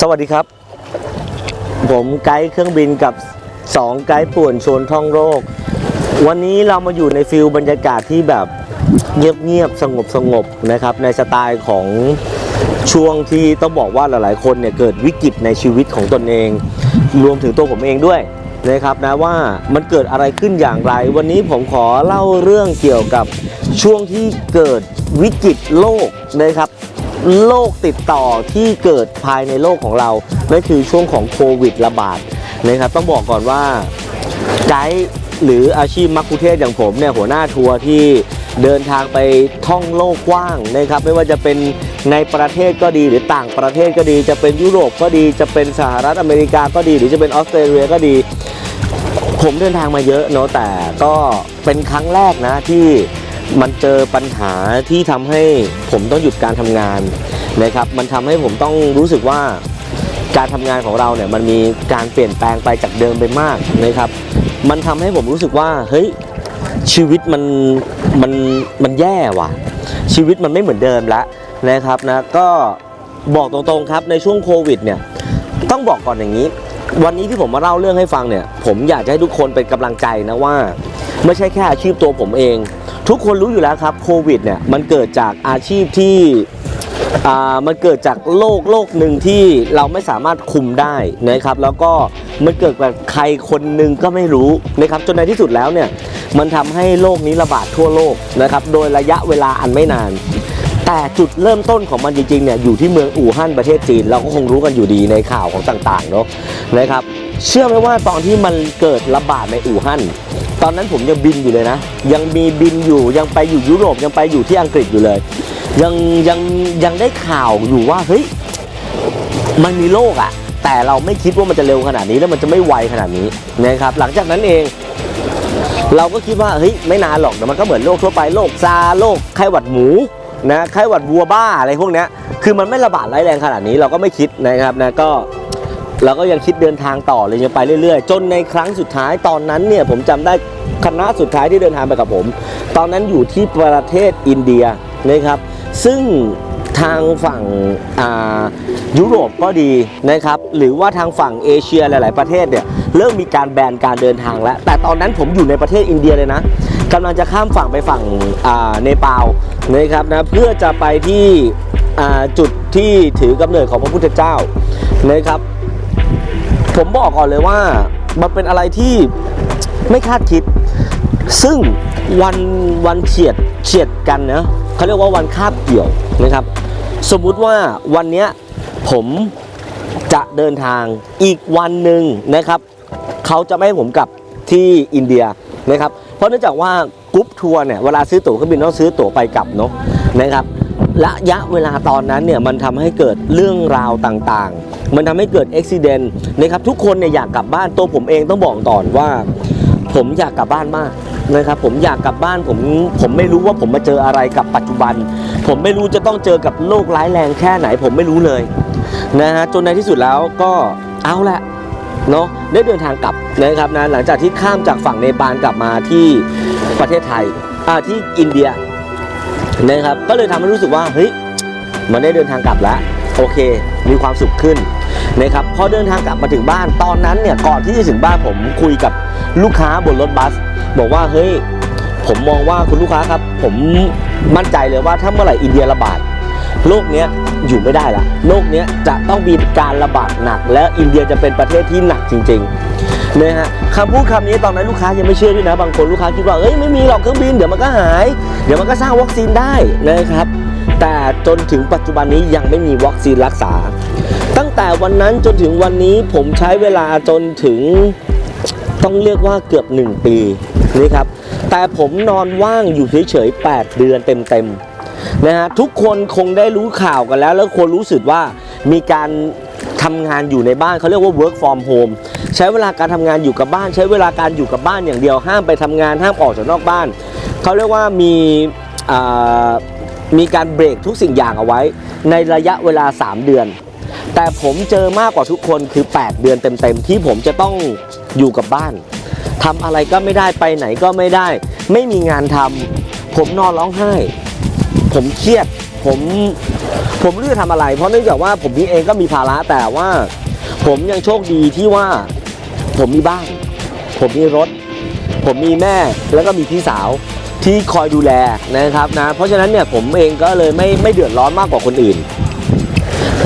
สวัสดีครับ ผมไกด์เครื่องบินกับ 2 ไกด์ป่วนชวนท่องโลกวันนี้เรามาอยู่ในฟิลบรรยากาศที่แบบเงียบๆสงบสงบๆ นะครับ ในสไตล์ของช่วงที่ต้องบอกว่าหลายๆ คนเนี่ยเกิดวิกฤตในชีวิตของตนเอง รวมถึงตัวผมเองด้วยนะครับนะว่ามันเกิดอะไรขึ้นอย่างไร วันนี้ผมขอเล่าเรื่องเกี่ยวกับช่วงที่เกิดวิกฤตโลกนะครับ โรคติดต่อที่เกิดภายในโลกของเรานั่นคือช่วงของโควิดระบาดนะครับต้องบอกก่อนว่าไกด์หรืออาชีพมักคุเทศอย่างผมเนี่ยหัวหน้าทัวร์ที่เดินทางไปท่องโลกกว้างนะครับ ไม่ว่าจะเป็นในประเทศก็ดีหรือต่างประเทศก็ดี จะเป็นยุโรปก็ดี จะเป็นสหรัฐอเมริกาก็ดี หรือจะเป็นออสเตรเลียก็ดี ผมเดินทางมาเยอะเนาะแต่ก็เป็นครั้งแรกนะที่ มันเจอปัญหาที่ทำให้ผมต้องหยุดการทำงานนะครับ มันทำให้ผมต้องรู้สึกว่าการทำงานของเราเนี่ยมันมีการเปลี่ยนแปลงไปจากเดิมไปมากนะครับ มันทำให้ผมรู้สึกว่าเฮ้ยชีวิตมันมันมันแย่ว่ะ ชีวิตมันไม่เหมือนเดิมแล้วนะครับนะก็บอกตรงๆครับในช่วงโควิดเนี่ยต้องบอกก่อนอย่างนี้ วันนี้ที่ผมมาเล่าเรื่องให้ฟังเนี่ย ผมอยากจะให้ทุกคนเป็นกำลังใจนะว่า ไม่ใช่แค่อาชีพตัวผมเอง ทุกคนรู้อยู่แล้วครับโควิดเนี่ยมันเกิดจากอาชีพที่อ่ามันเกิดจากโรคโรคหนึ่งที่เราไม่สามารถคุมได้นะครับแล้วก็มันเกิดจากใครคนหนึ่งก็ไม่รู้นะครับจนในที่สุดแล้วเนี่ยมันทำให้โรคนี้ระบาดทั่วโลกนะครับโดยระยะเวลาอันไม่นาน แต่จุดเริ่มต้นของมันจริงๆเนี่ยอยู่ที่เมืองอู่ฮั่นประเทศจีน เราก็คงรู้กันอยู่ดีในข่าวของต่างๆเนาะนะครับเชื่อไหมว่าตอนที่มันเกิดระบาดในอู่ฮั่น ตอนนั้นผมยังบินอยู่เลยนะ ยังมีบินอยู่ยังไปอยู่ยุโรปยังไปอยู่ที่อังกฤษอยู่เลย ยังยังยังได้ข่าวอยู่ว่าเฮ้ยมันมีโรคอะแต่เราไม่คิดว่ามันจะเร็วขนาดนี้แล้วมันจะไม่ไวขนาดนี้นะครับ หลังจากนั้นเองเราก็คิดว่าเฮ้ยไม่นานหรอกเดี๋ยวมันก็เหมือนโรคทั่วไปโรคซาโรคไข้หวัดหมูนะไข้หวัดวัวบ้าอะไรพวกเนี้ยคือมันไม่ระบาดร้ายแรงขนาดนี้เราก็ไม่คิดนะครับนะก็ เราก็ยังคิดเดินทางต่อเลยยังไปเรื่อยๆ จนในครั้งสุดท้ายตอนนั้นเนี่ยผมจำได้คณะสุดท้ายที่เดินทางไปกับผม ตอนนั้นอยู่ที่ประเทศอินเดียนะครับ ซึ่งทางฝั่งยุโรปก็ดีนะครับหรือว่าทางฝั่งเอเชียหลาย ๆ ประเทศเนี่ยเริ่มมีการแบนการเดินทางแล้ว แต่ตอนนั้นผมอยู่ในประเทศอินเดียเลยนะกำลังจะข้ามฝั่งไปฝั่งเนปาลนะครับนะเพื่อจะไปที่จุดที่ถือกำเนิดของพระพุทธเจ้านะครับ ผมบอกก่อนเลยว่ามันเป็นอะไรที่ไม่คาดคิด ซึ่งวันวันเฉียดเฉียดกันนะเขาเรียกว่าวันคาบเกี่ยวนะครับ สมมุติว่าวันนี้ผมจะเดินทางอีกวันหนึ่งนะครับเขาจะไม่ให้ผมกลับที่อินเดียนะครับ เพราะเนื่องจากว่ากรุ๊ปทัวร์เนี่ยเวลาซื้อตั๋วเครื่องบินต้องซื้อตั๋วไปกลับเนาะนะครับระยะเวลาตอนนั้นเนี่ยมันทำให้เกิดเรื่องราวต่างๆ มันทำให้เกิดอุบิเหตุนะครับทุกคนเนี่ยอยากกลับบ้านตัวผมเองต้องบอกก่อนว่า ผมอยากกลับบ้านมากนะครับผมอยากกลับบ้านผมผมไม่รู้ว่าผมมาเจออะไรกับปัจจุบัน ผมไม่รู้จะต้องเจอกับโรคร้ายแรงแค่ไหน ผมไม่รู้เลยนะฮะจนในที่สุดแล้วก็เอาละเนาะได้เดินทางกลับนะครับนะหลังจากที่ข้ามจากฝั่งเนปาลกลับมาที่ประเทศไทยอ่าที่อินเดียนะครับก็เลยทำให้รู้สึกว่าเฮ้ยมันได้เดินทางกลับแล้วโอเค มีความสุขขึ้น นะครับพอเดินทางกลับมาถึงบ้านตอนนั้นเนี่ยก่อนที่จะถึงบ้านผมคุยกับลูกค้าบนรถบัส บอกว่าเฮ้ยผมมองว่าคุณลูกค้าครับ ผมมั่นใจเลยว่าถ้าเมื่อไหร่อินเดียระบาดโลกเนี้ยอยู่ไม่ได้ละโลกเนี้ยจะต้องมีการระบาดหนัก และอินเดียจะเป็นประเทศที่หนักจริงๆนะฮะคำพูดคำนี้ตอนนั้นลูกค้ายังไม่เชื่อด้วยนะ บางคนลูกค้าคิดว่าเอ้ยไม่มีหรอกเครื่องบินเดี๋ยวมันก็หาย เดี๋ยวมันก็สร้างวัคซีนได้นะครับ แต่จนถึงปัจจุบันนี้ยังไม่มีวัคซีนรักษา ตั้งแต่วันนั้นจนถึงวันนี้ผมใช้เวลาจนถึงต้องเรียกว่าเกือบ 1 ปีนี่ครับ แต่ผมนอนว่างอยู่เฉยๆ 8 เดือนเต็มๆนะฮะทุกคนคงได้รู้ข่าวกันแล้ว แล้วควรรู้สึกว่ามีการทำงานอยู่ในบ้านเขาเรียกว่า work from home ใช้เวลาการทำงานอยู่กับบ้าน ใช้เวลาการอยู่กับบ้านอย่างเดียวห้ามไปทำงานห้ามออกจากนอกบ้านเขาเรียกว่ามีมีการเบรกทุกสิ่งอย่างเอาไว้ ในระยะเวลา 3 เดือน แต่ผมเจอมากกว่าทุกคนคือ 8 เดือนเต็มๆที่ผมจะต้องอยู่กับบ้านทำอะไรก็ไม่ได้ไปไหนก็ไม่ได้ ไม่มีงานทำผมนอนร้องไห้ ผมเครียดผมผมไม่รู้จะทำอะไร เพราะเนื่องจากว่าผมเองก็มีภาระแต่ว่า ผมยังโชคดีที่ว่า ผมมีบ้าน ผมมีรถ ผมมีแม่แล้วก็มีพี่สาวที่คอยดูแลนะครับนะเพราะฉะนั้นเนี่ยผมเองก็เลยไม่ไม่เดือดร้อนมากกว่าคนอื่น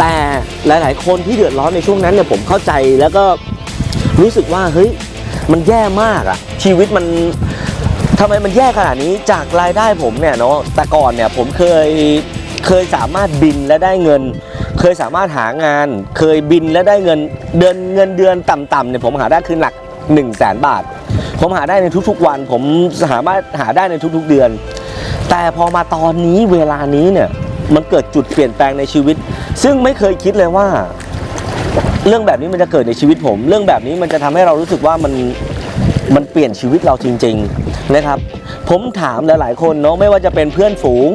แต่หลาย ๆ คนที่เดือดร้อนในช่วงนั้นเนี่ยผมเข้าใจแล้วก็รู้สึกว่าเฮ้ยมันแย่มากอะชีวิตมันทำไมมันแย่ขนาดนี้จากรายได้ผมเนี่ยเนาะแต่ก่อนเนี่ยผมเคยเคยสามารถบินและได้เงิน เคยสามารถหางาน เคยบินและได้เงินเดือนเงินเดือนต่ำๆเนี่ยผมหาได้คือหลัก1 0 0 0 0แสนบาท ผมหาได้ในทุกๆวัน ผมสามารถหาได้ในทุกๆเดือน แต่พอมาตอนนี้เวลานี้เนี่ย มันเกิดจุดเปลี่ยนแปลงในชีวิต ซึ่งไม่เคยคิดเลยว่า เรื่องแบบนี้มันจะเกิดในชีวิตผม เรื่องแบบนี้มันจะทำให้เรารู้สึกว่ามันมันเปลี่ยนชีวิตเราจริง ๆนะครับ ผมถามหลายๆคนเนาะไม่ว่าจะเป็นเพื่อนฝูง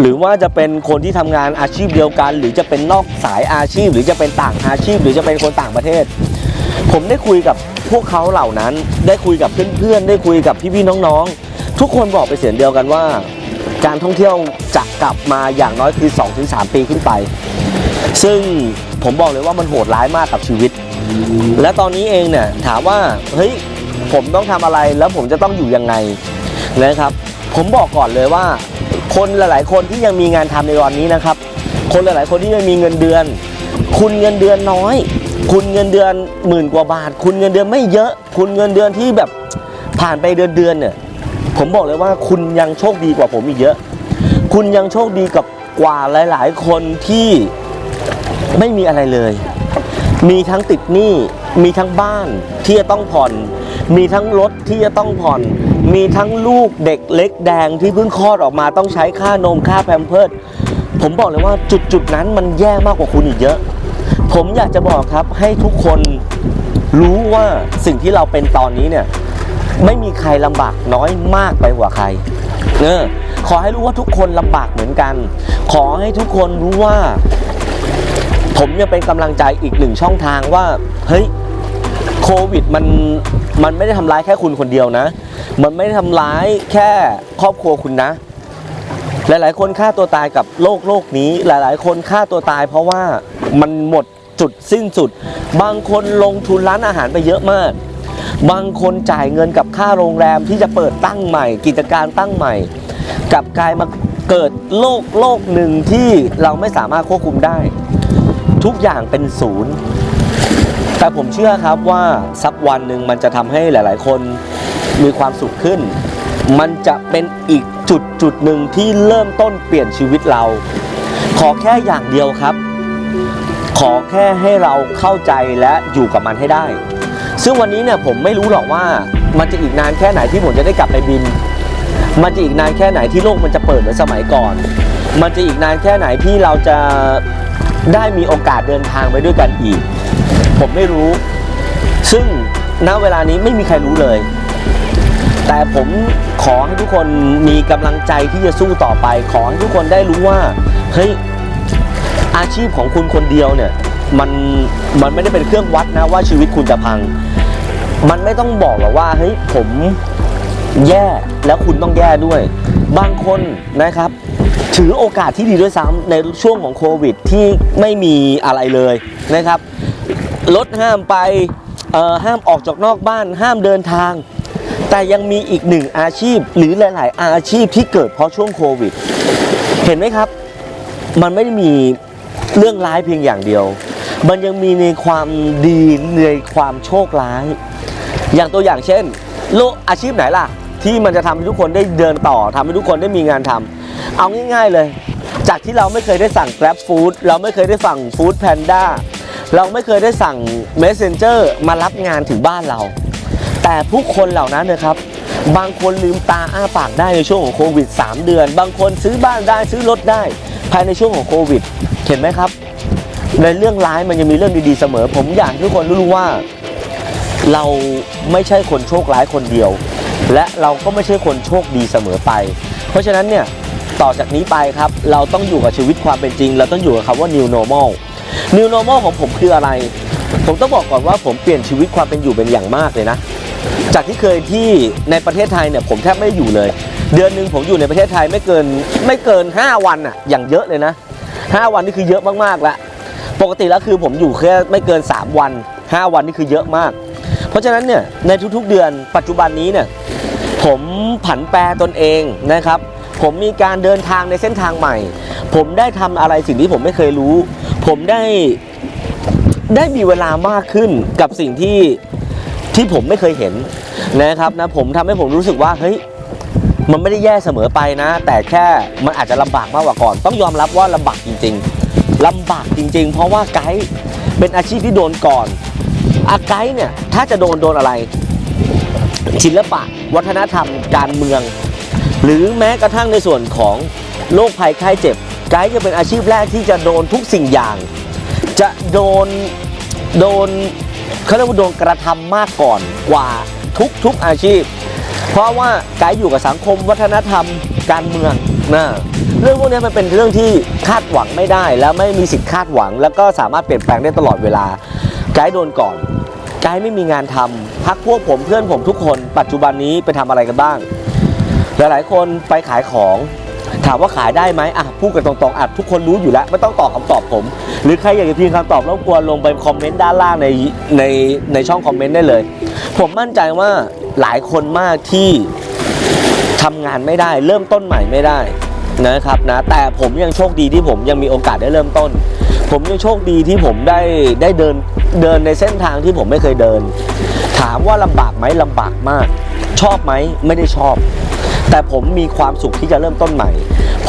หรือว่าจะเป็นคนที่ทำงานอาชีพเดียวกัน หรือจะเป็นนอกสายอาชีพ หรือจะเป็นต่างอาชีพ หรือจะเป็นคนต่างประเทศ ผมได้คุยกับพวกเขาเหล่านั้น ได้คุยกับเพื่อนๆได้คุยกับพี่ๆน้องๆ ทุกคนบอกไปเสียงเดียวกันว่า การท่องเที่ยวจะกลับมาอย่างน้อยคือ 2-3 ปีขึ้นไป ซึ่งผมบอกเลยว่ามันโหดร้ายมากกับชีวิต และตอนนี้เองเนี่ยถามว่าเฮ้ยผมต้องทำอะไรแล้วผมจะต้องอยู่ยังไงนะครับ ผมบอกก่อนเลยว่า คนหลาย ๆ คนที่ยังมีงานทำในวันนี้นะครับ คนหลาย ๆ คนที่ยังมีเงินเดือน คุณเงินเดือนน้อย คุณเงินเดือนหมื่นกว่าบาท คุณเงินเดือนไม่เยอะ คุณเงินเดือนที่แบบผ่านไปเดือนเดือนเนี่ย ผมบอกเลยว่าคุณยังโชคดีกว่าผมอีกเยอะ คุณยังโชคดีกับกว่าหลาย ๆ คนที่ไม่มีอะไรเลย มีทั้งติดหนี้ มีทั้งบ้านที่จะต้องผ่อน มีทั้งรถที่จะต้องผ่อน มีทั้งลูกเด็กเล็กแดงที่เพิ่งคลอดออกมาต้องใช้ค่านมค่าแพมเพิร์ดผมบอกเลยว่าจุดจุดนั้นมันแย่มากกว่าคุณอีกเยอะ ผมอยากจะบอกครับให้ทุกคนรู้ว่าสิ่งที่เราเป็นตอนนี้เนี่ย ไม่มีใครลำบากน้อยมากไปกว่าใครเออขอให้รู้ว่าทุกคนลำบากเหมือนกัน ขอให้ทุกคนรู้ว่า ผมยังเป็นกำลังใจอีกหนึ่งช่องทางว่า เฮ้ยโควิดมันมันไม่ได้ทำร้ายแค่คุณคนเดียวนะ มันไม่ได้ทำร้ายแค่ครอบครัวคุณนะ หลาย ๆ คนฆ่าตัวตายกับโลกโลกนี้ หลาย ๆ คนฆ่าตัวตาย เพราะว่ามันหมดจุดสิ้นสุด บางคนลงทุนร้านอาหารไปเยอะมาก บางคนจ่ายเงินกับค่าโรงแรมที่จะเปิดตั้งใหม่ กิจการตั้งใหม่ กับกลายมาเกิดโลกโลกหนึ่งที่เราไม่สามารถควบคุมได้ ทุกอย่างเป็นศูนย์ แต่ผมเชื่อครับว่าสักวันหนึ่งมันจะทำให้หลาย ๆ คนมีความสุขขึ้น มันจะเป็นอีกจุดจุดหนึ่งที่เริ่มต้นเปลี่ยนชีวิตเรา ขอแค่อย่างเดียวครับ ขอแค่ให้เราเข้าใจและอยู่กับมันให้ได้ ซึ่งวันนี้เนี่ยผมไม่รู้หรอกว่ามันจะอีกนานแค่ไหนที่ผมจะได้กลับไปบิน มันจะอีกนานแค่ไหนที่โลกมันจะเปิดเหมือนสมัยก่อน มันจะอีกนานแค่ไหนที่เราจะได้มีโอกาสเดินทางไปด้วยกันอีก ผมไม่รู้ ซึ่งณเวลานี้ไม่มีใครรู้เลย แต่ผมขอให้ทุกคนมีกำลังใจที่จะสู้ต่อไป ขอให้ทุกคนได้รู้ว่าเฮ้ยอาชีพของคุณคนเดียวเนี่ย มันมันไม่ได้เป็นเครื่องวัดนะว่าชีวิตคุณจะพัง มันไม่ต้องบอกหรอกว่าเฮ้ยผมแย่แล้วคุณต้องแย่ด้วย บางคนนะครับ ถือโอกาสที่ดีด้วยซ้ำในช่วงของโควิดที่ไม่มีอะไรเลยนะครับรถห้ามไปห้ามออกจากนอกบ้าน ห้ามเดินทาง แต่ยังมีอีกหนึ่งอาชีพหรือหลาย ๆ อาชีพที่เกิดเพราะช่วงโควิด เห็นไหมครับ มันไม่ได้มีเรื่องร้ายเพียงอย่างเดียว มันยังมีในความดีในความโชคร้าย อย่างตัวอย่างเช่น โลกอาชีพไหนล่ะ ที่มันจะทำให้ทุกคนได้เดินต่อทำให้ทุกคนได้มีงานทำเอาง่ายๆเลย จากที่เราไม่เคยได้สั่ง Grab Food เราไม่เคยได้สั่ง Food Panda เราไม่เคยได้สั่ง Messenger มารับงานถึงบ้านเรา แต่ผู้คนเหล่านั้นนะครับบางคนลืมตาอ้าปากได้ในช่วงของโควิด 3 เดือน บางคนซื้อบ้านได้ซื้อรถได้ ภายในช่วงของโควิด เห็นไหมครับ ในเรื่องร้ายมันยังมีเรื่องดีๆเสมอ ผมอยากให้ทุกคนรู้ว่า เราไม่ใช่คนโชคร้ายคนเดียว และเราก็ไม่ใช่คนโชคดีเสมอไป เพราะฉะนั้นเนี่ยต่อจากนี้ไปครับ เราต้องอยู่กับชีวิตความเป็นจริง เราต้องอยู่กับคำว่า new normal new normal ของผมคืออะไร ผมต้องบอกก่อนว่าผมเปลี่ยนชีวิตความเป็นอยู่เป็นอย่างมากเลยนะ จากที่เคยที่ในประเทศไทยเนี่ยผมแทบไม่อยู่เลย เดือนหนึ่งผมอยู่ในประเทศไทยไม่เกินไม่เกิน 5 วันอะอย่างเยอะเลยนะ 5 วันนี่คือเยอะมากๆแล้ว ปกติแล้วคือผมอยู่แค่ไม่เกิน 3 วัน 5 วันนี่คือเยอะมาก เพราะฉะนั้นเนี่ยในทุกๆเดือนปัจจุบันนี้เนี่ยผมผันแปรตนเองนะครับ ผมมีการเดินทางในเส้นทางใหม่ ผมได้ทำอะไรสิ่งที่ผมไม่เคยรู้ ผมได้ได้มีเวลามากขึ้นกับสิ่งที่ที่ผมไม่เคยเห็นนะครับนะผมทำให้ผมรู้สึกว่าเฮ้ยมันไม่ได้แย่เสมอไปนะ แต่แค่มันอาจจะลำบากมากกว่าก่อน ต้องยอมรับว่าลำบากจริง ๆ ลำบากจริง ๆ เพราะว่าไกด์เป็นอาชีพที่โดนก่อนอาไกด์เนี่ยถ้าจะโดนโดนอะไร ศิลปะ วัฒนธรรม การเมือง หรือแม้กระทั่งในส่วนของโรคภัยไข้เจ็บ ไกด์จะเป็นอาชีพแรกที่จะโดนทุกสิ่งอย่าง จะโดนโดนเขาเรียกว่าโดนกระทำมากก่อนกว่าทุกทุกอาชีพ เพราะว่าไกด์อยู่กับสังคมวัฒนธรรมการเมืองนะ เรื่องพวกนี้มันเป็นเรื่องที่คาดหวังไม่ได้ แล้วไม่มีสิทธิ์คาดหวัง แล้วก็สามารถเปลี่ยนแปลงได้ตลอดเวลาไกด์โดนก่อนไกด์ไม่มีงานทำพักพวกผมเพื่อนผมทุกคนปัจจุบันนี้ไปทำอะไรกันบ้าง หลายๆ คนไปขายของถามว่าขายได้ไหมอะพูดกันตรงๆอะทุกคนรู้อยู่แล้ว ไม่ต้องตอบคำตอบผม หรือใครอยากจะพิมพ์คำตอบรบกวนลงไปคอมเมนต์ด้านล่างในในในช่องคอมเมนต์ได้เลย ผมมั่นใจว่าหลายคนมากที่ทำงานไม่ได้ เริ่มต้นใหม่ไม่ได้ นะครับนะแต่ผมยังโชคดีที่ผมยังมีโอกาสได้เริ่มต้น ผมยังโชคดีที่ผมได้ได้เดินเดินในเส้นทางที่ผมไม่เคยเดิน ถามว่าลำบากไหมลำบากมาก ชอบไหมไม่ได้ชอบ แต่ผมมีความสุขที่จะเริ่มต้นใหม่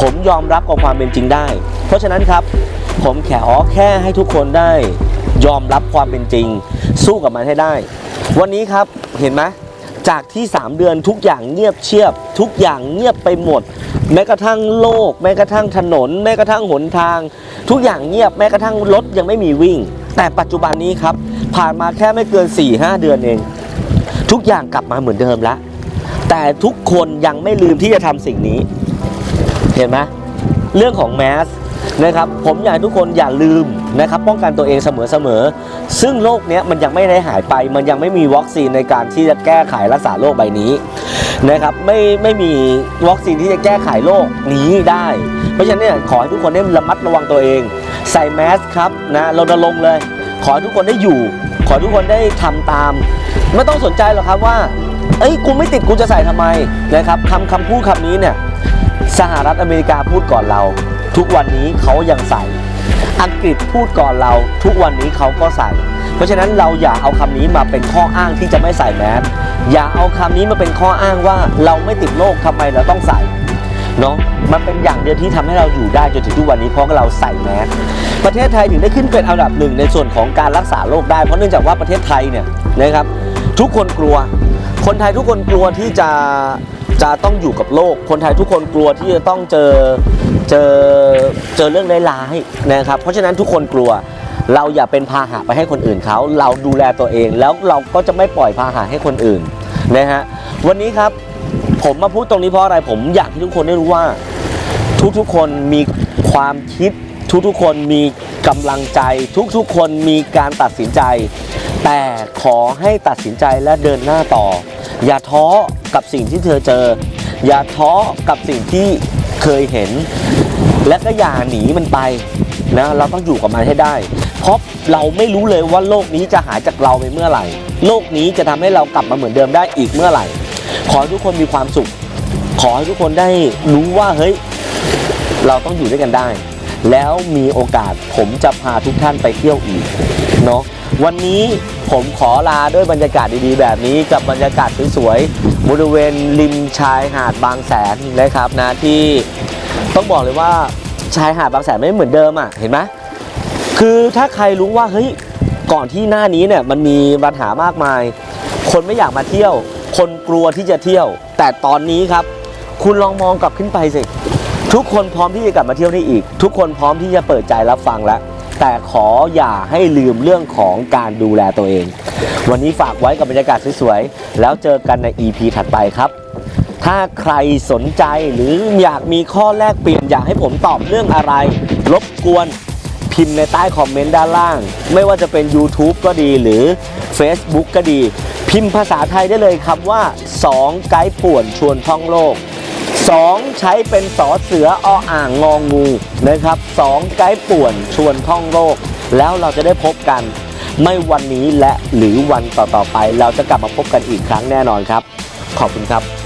ผมยอมรับกับความเป็นจริงได้ เพราะฉะนั้นครับ ผมแค่อ๋อแค่ให้ทุกคนได้ยอมรับความเป็นจริง สู้กับมันให้ได้ วันนี้ครับเห็นไหมจากที่ 3 เดือนทุกอย่างเงียบเชียบ ทุกอย่างเงียบไปหมด แม้กระทั่งโลก แม้กระทั่งถนน แม้กระทั่งหนทาง ทุกอย่างเงียบแม้กระทั่งรถยังไม่มีวิ่ง แต่ปัจจุบันนี้ครับ ผ่านมาแค่ไม่เกิน 4-5 เดือนเอง ทุกอย่างกลับมาเหมือนเดิมแล้วแต่ทุกคนยังไม่ลืมที่จะทำสิ่งนี้ เห็นไหมเรื่องของแมส นะครับ ผมอยากทุกคนอย่าลืมนะครับป้องกันตัวเองเสมอๆ ซึ่งโรคเนี้ยมันยังไม่ได้หายไป มันยังไม่มีวัคซีนในการที่จะแก้ไขรักษาโรคใบนี้นะครับไม่ไม่มีวัคซีนที่จะแก้ไขโรคนี้ได้ เพราะฉะนั้นเนี่ยขอให้ทุกคนได้ระมัดระวังตัวเอง ใส่แมสครับนะเราดลงเลย ขอให้ทุกคนได้อยู่ ขอให้ทุกคนได้ทำตาม ไม่ต้องสนใจหรอกครับว่าเอ้ยกูไม่ติดกูจะใส่ทำไมนะครับคำคำพูดคำนี้เนี่ยสหรัฐอเมริกาพูดก่อนเรา ทุกวันนี้เขายังใส่ อังกฤษพูดก่อนเราทุกวันนี้เขาก็ใส่ เพราะฉะนั้นเราอย่าเอาคำนี้มาเป็นข้ออ้างที่จะไม่ใส่แมสอย่าเอาคำนี้มาเป็นข้ออ้างว่าเราไม่ติดโรคทำไมเราต้องใส่เนาะมันเป็นอย่างเดียวที่ทำให้เราอยู่ได้จนถึงทุกวันนี้เพราะเราใส่แมสประเทศไทยถึงได้ขึ้นเป็นอันดับหนึ่งในส่วนของการรักษาโรคได้เพราะเนื่องจากว่าประเทศไทยเนี่ยนะครับ ทุกคนกลัว คนไทยทุกคนกลัวที่จะจะต้องอยู่กับโลก คนไทยทุกคนกลัวที่จะต้องเจอ เจอเจอเรื่องร้ายๆนะครับ เพราะฉะนั้นทุกคนกลัว เราอย่าเป็นพาหะไปให้คนอื่นเขาเราดูแลตัวเอง แล้วเราก็จะไม่ปล่อยพาหะให้คนอื่นนะฮะวันนี้ครับผมมาพูดตรงนี้เพราะอะไรผมอยากให้ทุกคนได้รู้ว่า ทุกๆคนมีความคิดทุกๆคนมีกำลังใจ ทุกๆ คนมีการตัดสินใจ แต่ขอให้ตัดสินใจและเดินหน้าต่อ อย่าท้อกับสิ่งที่เธอเจอ อย่าท้อกับสิ่งที่เคยเห็น และก็อย่าหนีมันไปนะเราต้องอยู่กับมันให้ได้ เพราะเราไม่รู้เลยว่าโลกนี้จะหายจากเราไปเมื่อไหร่ โลกนี้จะทำให้เรากลับมาเหมือนเดิมได้อีกเมื่อไหร่ ขอให้ทุกคนมีความสุข ขอให้ทุกคนได้รู้ว่าเฮ้ยเราต้องอยู่ด้วยกันได้ แล้วมีโอกาสผมจะพาทุกท่านไปเที่ยวอีกเนาะวันนี้ผมขอลาด้วยบรรยากาศดีๆ แบบนี้กับบรรยากาศสวยๆบริเวณริมชายหาดบางแสนนะครับนะที่ ต้องบอกเลยว่าชายหาดบางแสนไม่เหมือนเดิมอะเห็นไหมคือถ้าใครรู้ว่าเฮ้ยก่อนที่หน้านี้เนี่ยมันมีปัญหามากมาย คนไม่อยากมาเที่ยว คนกลัวที่จะเที่ยว แต่ตอนนี้ครับ คุณลองมองกลับขึ้นไปสิทุกคนพร้อมที่จะกลับมาเที่ยวได้อีก ทุกคนพร้อมที่จะเปิดใจรับฟังแล้ว แต่ขออย่าให้ลืมเรื่องของการดูแลตัวเอง วันนี้ฝากไว้กับบรรยากาศสวยๆแล้วเจอกันใน EP ถัดไปครับ ถ้าใครสนใจหรืออยากมีข้อแลกเปลี่ยนอยากให้ผมตอบเรื่องอะไร รบกวนพิมพ์ในใต้คอมเมนต์ด้านล่าง ไม่ว่าจะเป็น YouTube ก็ดีหรือ Facebook ก็ดี พิมพ์ภาษาไทยได้เลยครับว่า 2 ไกด์ป่วนชวนท่องโลก 2 ใช้เป็นสอเสือออ่างงองูนะครับ 2 ไกด์ป่วนชวนท่องโลก แล้วเราจะได้พบกัน ไม่วันนี้และหรือวันต่อๆไป เราจะกลับมาพบกันอีกครั้งแน่นอนครับ ขอบคุณครับ